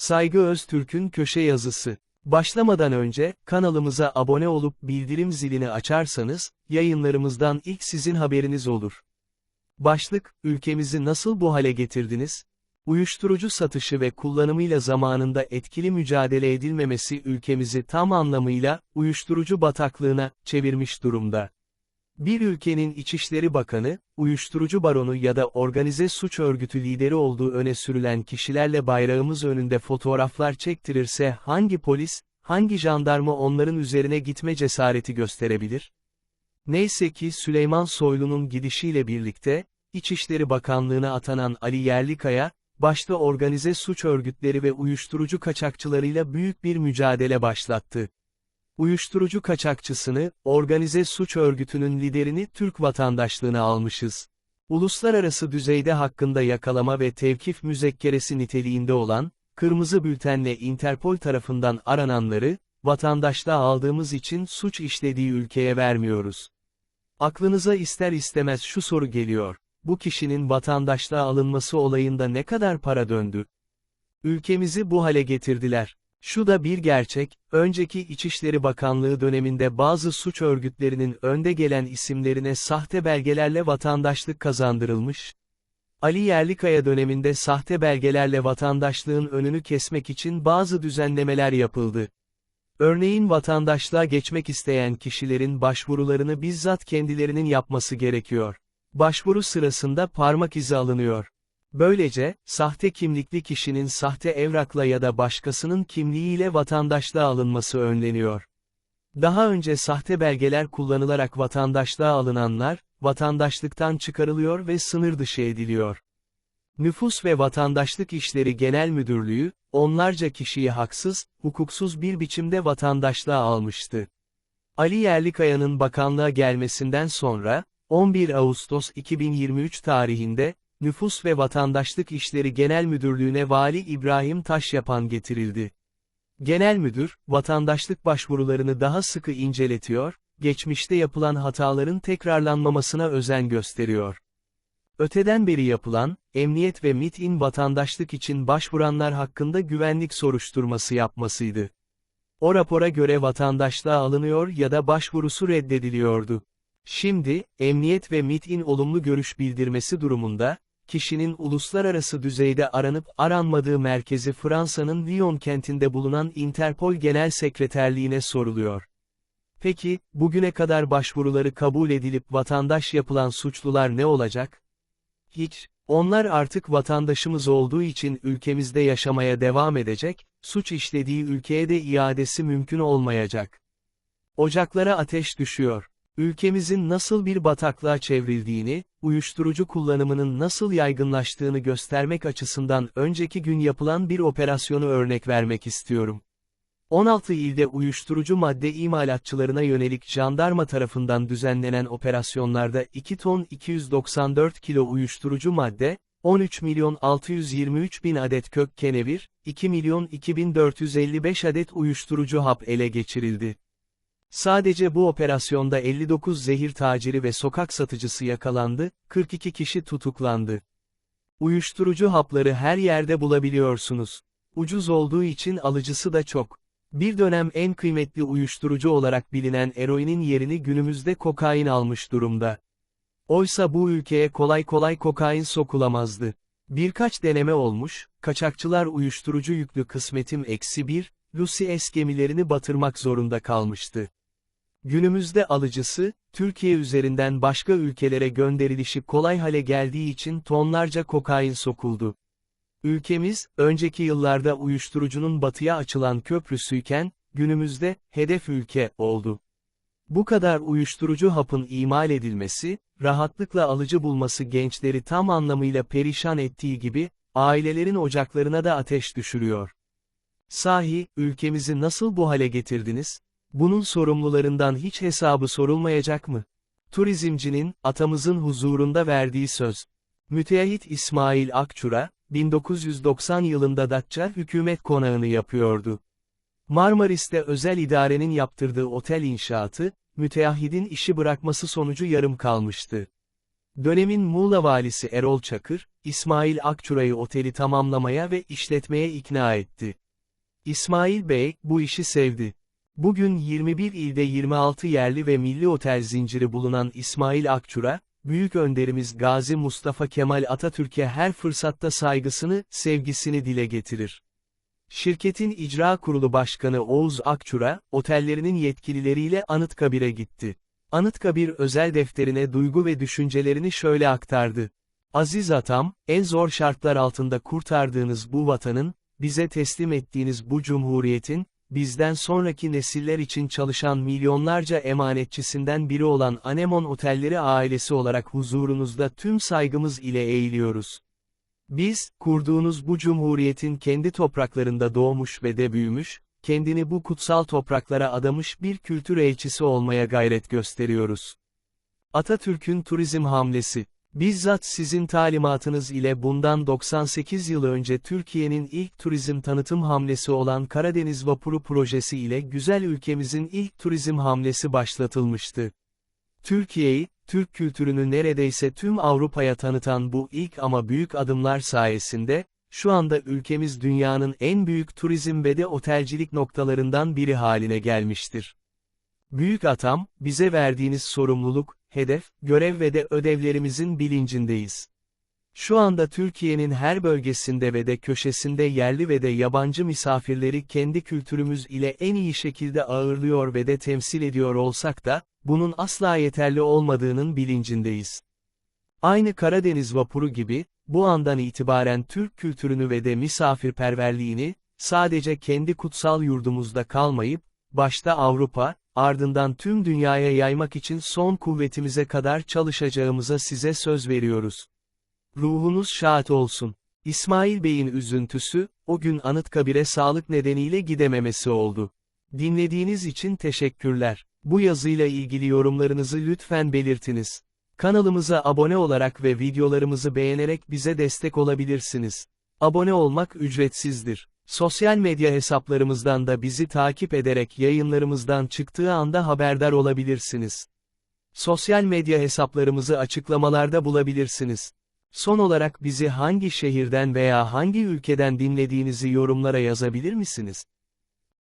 Saygı Öztürk'ün köşe yazısı. Başlamadan önce, kanalımıza abone olup bildirim zilini açarsanız, yayınlarımızdan ilk sizin haberiniz olur. Başlık, ülkemizi nasıl bu hale getirdiniz? Uyuşturucu satışı ve kullanımıyla zamanında etkili mücadele edilmemesi ülkemizi tam anlamıyla, uyuşturucu bataklığına, çevirmiş durumda. Bir ülkenin İçişleri Bakanı, uyuşturucu baronu ya da organize suç örgütü lideri olduğu öne sürülen kişilerle bayrağımız önünde fotoğraflar çektirirse hangi polis, hangi jandarma onların üzerine gitme cesareti gösterebilir? Neyse ki Süleyman Soylu'nun gidişiyle birlikte, İçişleri Bakanlığı'na atanan Ali Yerlikaya, başta organize suç örgütleri ve uyuşturucu kaçakçılarıyla büyük bir mücadele başlattı. Uyuşturucu kaçakçısını, organize suç örgütünün liderini Türk vatandaşlığına almışız. Uluslararası düzeyde hakkında yakalama ve tevkif müzekkeresi niteliğinde olan, kırmızı bültenle Interpol tarafından arananları, vatandaşlığa aldığımız için suç işlediği ülkeye vermiyoruz. Aklınıza ister istemez şu soru geliyor, bu kişinin vatandaşlığa alınması olayında ne kadar para döndü? Ülkemizi bu hale getirdiler. Şu da bir gerçek, önceki İçişleri Bakanlığı döneminde bazı suç örgütlerinin önde gelen isimlerine sahte belgelerle vatandaşlık kazandırılmış. Ali Yerlikaya döneminde sahte belgelerle vatandaşlığın önünü kesmek için bazı düzenlemeler yapıldı. Örneğin vatandaşlığa geçmek isteyen kişilerin başvurularını bizzat kendilerinin yapması gerekiyor. Başvuru sırasında parmak izi alınıyor. Böylece, sahte kimlikli kişinin sahte evrakla ya da başkasının kimliğiyle vatandaşlığa alınması önleniyor. Daha önce sahte belgeler kullanılarak vatandaşlığa alınanlar, vatandaşlıktan çıkarılıyor ve sınır dışı ediliyor. Nüfus ve Vatandaşlık İşleri Genel Müdürlüğü, onlarca kişiyi haksız, hukuksuz bir biçimde vatandaşlığa almıştı. Ali Yerlikaya'nın bakanlığa gelmesinden sonra, 11 Ağustos 2023 tarihinde, Nüfus ve Vatandaşlık İşleri Genel Müdürlüğü'ne Vali İbrahim Taşyapan getirildi. Genel Müdür, vatandaşlık başvurularını daha sıkı inceletiyor, geçmişte yapılan hataların tekrarlanmamasına özen gösteriyor. Öteden beri yapılan, emniyet ve MİT'in vatandaşlık için başvuranlar hakkında güvenlik soruşturması yapmasıydı. O rapora göre vatandaşlığa alınıyor ya da başvurusu reddediliyordu. Şimdi, emniyet ve MİT'in olumlu görüş bildirmesi durumunda, kişinin uluslararası düzeyde aranıp aranmadığı merkezi Fransa'nın Lyon kentinde bulunan Interpol Genel Sekreterliğine soruluyor. Peki, bugüne kadar başvuruları kabul edilip vatandaş yapılan suçlular ne olacak? Hiç, onlar artık vatandaşımız olduğu için ülkemizde yaşamaya devam edecek, suç işlediği ülkeye de iadesi mümkün olmayacak. Ocaklara ateş düşüyor. Ülkemizin nasıl bir bataklığa çevrildiğini, uyuşturucu kullanımının nasıl yaygınlaştığını göstermek açısından önceki gün yapılan bir operasyonu örnek vermek istiyorum. 16 ilde uyuşturucu madde imalatçılarına yönelik jandarma tarafından düzenlenen operasyonlarda 2 ton 294 kilo uyuşturucu madde, 13 milyon 623 bin adet kök kenevir, 2 milyon 2455 adet uyuşturucu hap ele geçirildi. Sadece bu operasyonda 59 zehir taciri ve sokak satıcısı yakalandı, 42 kişi tutuklandı. Uyuşturucu hapları her yerde bulabiliyorsunuz. Ucuz olduğu için alıcısı da çok. Bir dönem en kıymetli uyuşturucu olarak bilinen eroinin yerini günümüzde kokain almış durumda. Oysa bu ülkeye kolay kolay kokain sokulamazdı. Birkaç deneme olmuş, kaçakçılar uyuşturucu yüklü kısmetim eksi bir, Lucy S gemilerini batırmak zorunda kalmıştı. Günümüzde alıcısı, Türkiye üzerinden başka ülkelere gönderilişi kolay hale geldiği için tonlarca kokain sokuldu. Ülkemiz, önceki yıllarda uyuşturucunun batıya açılan köprüsüyken, günümüzde, hedef ülke, oldu. Bu kadar uyuşturucu hapın imal edilmesi, rahatlıkla alıcı bulması gençleri tam anlamıyla perişan ettiği gibi, ailelerin ocaklarına da ateş düşürüyor. Sahi, ülkemizi nasıl bu hale getirdiniz? Bunun sorumlularından hiç hesabı sorulmayacak mı? Turizmcinin, atamızın huzurunda verdiği söz. Müteahhit İsmail Akçura, 1990 yılında Datça hükümet konağını yapıyordu. Marmaris'te özel idarenin yaptırdığı otel inşaatı, müteahhidin işi bırakması sonucu yarım kalmıştı. Dönemin Muğla valisi Erol Çakır, İsmail Akçura'yı oteli tamamlamaya ve işletmeye ikna etti. İsmail Bey, bu işi sevdi. Bugün 21 ilde 26 yerli ve milli otel zinciri bulunan İsmail Akçura, büyük önderimiz Gazi Mustafa Kemal Atatürk'e her fırsatta saygısını, sevgisini dile getirir. Şirketin icra kurulu başkanı Oğuz Akçura, otellerinin yetkilileriyle Anıtkabir'e gitti. Anıtkabir özel defterine duygu ve düşüncelerini şöyle aktardı. Aziz atam, en zor şartlar altında kurtardığınız bu vatanın, bize teslim ettiğiniz bu cumhuriyetin, bizden sonraki nesiller için çalışan milyonlarca emanetçisinden biri olan Anemon Otelleri ailesi olarak huzurunuzda tüm saygımız ile eğiliyoruz. Biz, kurduğunuz bu cumhuriyetin kendi topraklarında doğmuş ve de büyümüş, kendini bu kutsal topraklara adamış bir kültür elçisi olmaya gayret gösteriyoruz. Atatürk'ün turizm hamlesi Bizzat sizin talimatınız ile bundan 98 yıl önce Türkiye'nin ilk turizm tanıtım hamlesi olan Karadeniz Vapuru projesi ile güzel ülkemizin ilk turizm hamlesi başlatılmıştı. Türkiye'yi, Türk kültürünü neredeyse tüm Avrupa'ya tanıtan bu ilk ama büyük adımlar sayesinde, şu anda ülkemiz dünyanın en büyük turizm ve de otelcilik noktalarından biri haline gelmiştir. Büyük atam, bize verdiğiniz sorumluluk, hedef, görev ve de ödevlerimizin bilincindeyiz. Şu anda Türkiye'nin her bölgesinde ve de köşesinde yerli ve de yabancı misafirleri kendi kültürümüz ile en iyi şekilde ağırlıyor ve de temsil ediyor olsak da, bunun asla yeterli olmadığının bilincindeyiz. Aynı Karadeniz vapuru gibi, bu andan itibaren Türk kültürünü ve de misafirperverliğini, sadece kendi kutsal yurdumuzda kalmayıp, başta Avrupa, ardından tüm dünyaya yaymak için son kuvvetimize kadar çalışacağımıza size söz veriyoruz. Ruhunuz şad olsun. İsmail Bey'in üzüntüsü, o gün Anıtkabir'e sağlık nedeniyle gidememesi oldu. Dinlediğiniz için teşekkürler. Bu yazıyla ilgili yorumlarınızı lütfen belirtiniz. Kanalımıza abone olarak ve videolarımızı beğenerek bize destek olabilirsiniz. Abone olmak ücretsizdir. Sosyal medya hesaplarımızdan da bizi takip ederek yayınlarımızdan çıktığı anda haberdar olabilirsiniz. Sosyal medya hesaplarımızı açıklamalarda bulabilirsiniz. Son olarak bizi hangi şehirden veya hangi ülkeden dinlediğinizi yorumlara yazabilir misiniz?